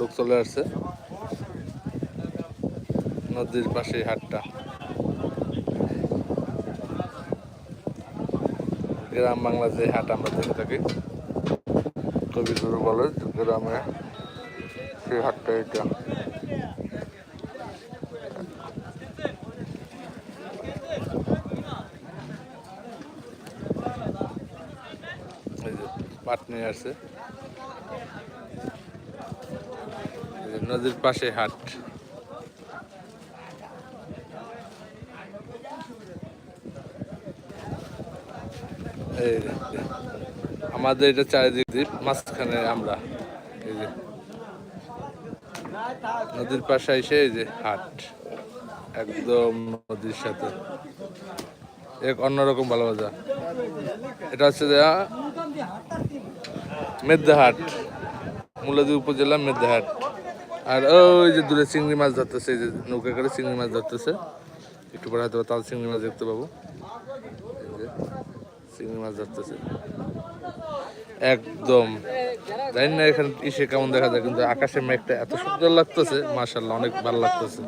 লোক চলে আসছে। নদীর পাশে হাটটা। গ্রাম বাংলা যে হাট আমরা দেখে থাকি। কবিগুরু বলে গ্রামে সেই হাটটা এটা। পাট নিয়ে আসছে। নদীর পাশে হাট। আমাদের এটা চারিদিক দ্বীপ মাঝখানে আমরা, এই যে। নদীর পাশে এসে এই যে হাট, একদম নদীর সাথে। এক অন্যরকম ভালোবাসা এটা হচ্ছে যে মেদ্দাহাট মুলাদি উপজেলা মেদ্দাহাট আর ওই যে দূরে চিংড়ি মাছ ধরতেছে যে নৌকা করে চিংড়ি মাছ ধরতেছে। একটু পরে হয়তো তাল চিংড়ি মাছ দেখতে পাবো। চিংড়ি মাছ ধরতেছে। একদম। জানি না এখানে ইসে কেমন দেখা যায়, কিন্তু আকাশের মেঘটা এত সুন্দর লাগতেছে মার্শাল্লাহ অনেক ভালো লাগতেছে।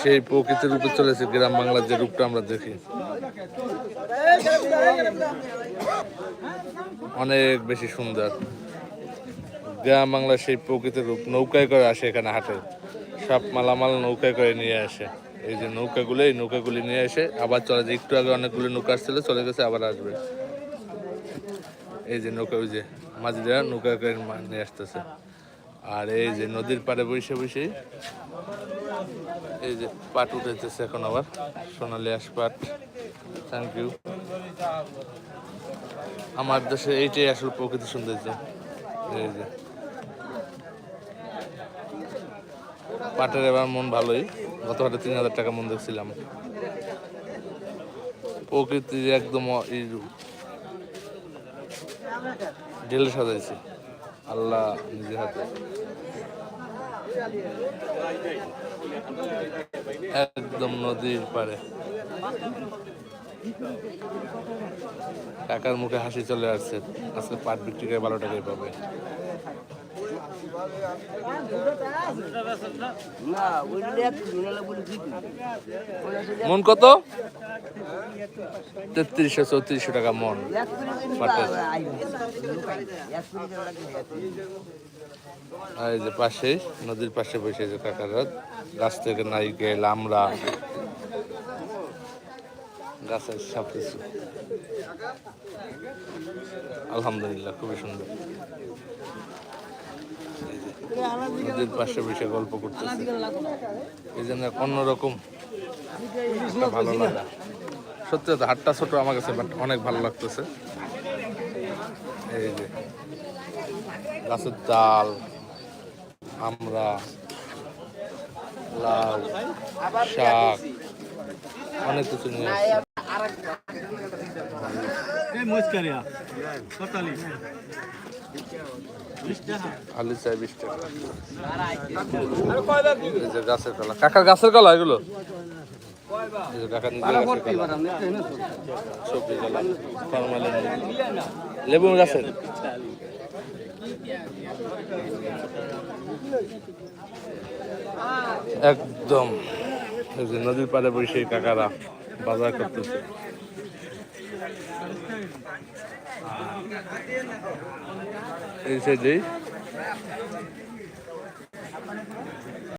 সেই প্রকৃতির রূপে চলেছে গ্রাম বাংলার যে রূপটা আমরা দেখি। অনেক বেশি সুন্দর। গ্রাম বাংলার সেই প্রকৃতির রূপ নৌকায় করে আসে এখানে হাটে। সব মালামাল নৌকায় করে নিয়ে আসে। এই যে নৌকাগুলো, এই নৌকাগুলি নিয়ে এসে আবার চলে যায়। একটু আগে অনেকগুলো নৌকা আসছিল, চলে গেছে, আবার আসবে। এই যে নৌকা, ওই যে মাঝিরা নৌকা করে নিয়ে আসতেছে। আর এই যে নদীর পাড়ে বসে বসে এই যে পাট উঠেছে এখন আবার, সোনালি আস পাট থ্যাংক ইউ আমার দেশে এইটাই আসল প্রকৃতি সৌন্দর্য। এই যে পাটের এবার মন ভালোই। গত হাটে তিন হাজার টাকা মন দেখছিলাম। প্রকৃতির একদম ঢেলে সাজাইছে। আল্লাহ নিজের হাতে। একদম নদীর পাড়ে। টাকার মুখে হাসি চলে আসছে। আজকে পাট বিক্রি করে বারো টাকায় পাবে। মন কত? তেত্রিশশো চৌত্রিশশো টাকা মন। এই যে পাশে, নদীর পাশে বসে যে কাকারা গাছ থেকে নাইকেল আমরা। গাছের সব কিছু আলহামদুলিল্লাহ, খুবই সুন্দর। নদীর পাশে বসে গল্প করতেছে। এই জন্য অন্যরকম ভালো লাগা। সত্যি কথা হাটটা ছোট আমার কাছে বাট অনেক ভালো লাগতেছে। এই যে, গাছের ডাল, আমরা, লাউ, শাক, অনেক কিছু নিয়ে। আলু চাই বিশ টাকা। গাছের কলা। কাকার গাছের কলা এগুলো? লেবু গাছের একদম। যে নদীর পাড়ে বসে কাকারা বাজার করতেছে। Is it this?